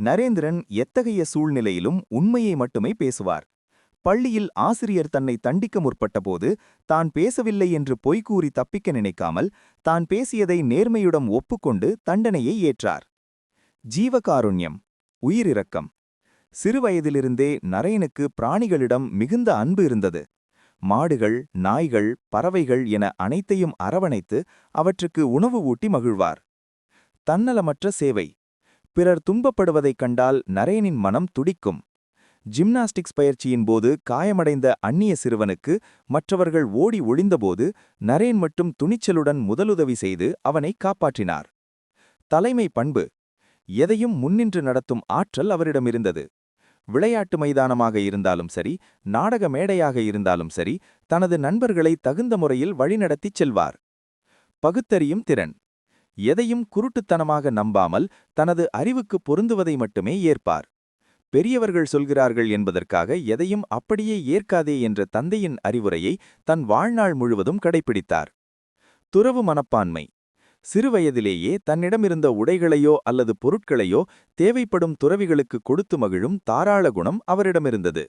நரேந்திரன் எத்தகைய சூழ்நிலையிலும் உண்மையை மட்டுமே பேசுவார். பள்ளியில் ஆசிரியர் தன்னை தண்டிக்க முற்பட்டபோது தான் பேசவில்லை என்று பொய்கூறி தப்பிக்க நினைக்காமல் தான் பேசியதை நேர்மையுடன் ஒப்புக்கொண்டு தண்டனையை ஏற்றார். ஜீவகாருண்யம் உயிரிரக்கம் சிறுவயதிலிருந்தே நரேனுக்கு பிராணிகளிடம் மிகுந்த அன்பு இருந்தது. மாடுகள் நாய்கள் பறவைகள் என அனைத்தையும் அரவணைத்து அவற்றுக்கு உணவு ஊட்டி மகிழ்வார். தன்னலமற்ற சேவை பிறர் துன்பப்படுவதைக் கண்டால் நரேனின் மனம் துடிக்கும். ஜிம்னாஸ்டிக்ஸ் பயிற்சியின் போது காயமடைந்த அந்நிய சிறுவனுக்கு மற்றவர்கள் ஓடி ஒளிந்தபோது நரேன் மட்டும் துணிச்சலுடன் முதலுதவி செய்து அவனை காப்பாற்றினார். தலைமை பண்பு. எதையும் முன்னின்று நடத்தும் ஆற்றல் அவரிடமிருந்தது விளையாட்டு மைதானமாக இருந்தாலும் சரி நாடக மேடையாக இருந்தாலும் சரி தனது நண்பர்களை தகுந்த முறையில் வழிநடத்திச் செல்வார். பகுத்தறியும் திறன். எதையும் குருட்டுத்தனமாக நம்பாமல் தனது அறிவுக்கு பொருந்துவதை மட்டுமே ஏற்பார். பெரியவர்கள் சொல்கிறார்கள் என்பதற்காக எதையும் அப்படியே ஏற்காதே என்ற தந்தையின் அறிவுரையை தன் வாழ்நாள் முழுவதும் கடைப்பிடித்தார். துறவு மனப்பான்மை. சிறுவயதிலேயே தன்னிடமிருந்த உடைகளையோ அல்லது பொருட்களையோ தேவைப்படும் துறவிகளுக்கு கொடுத்து மகிழும் தாராள குணம் அவரிடமிருந்தது.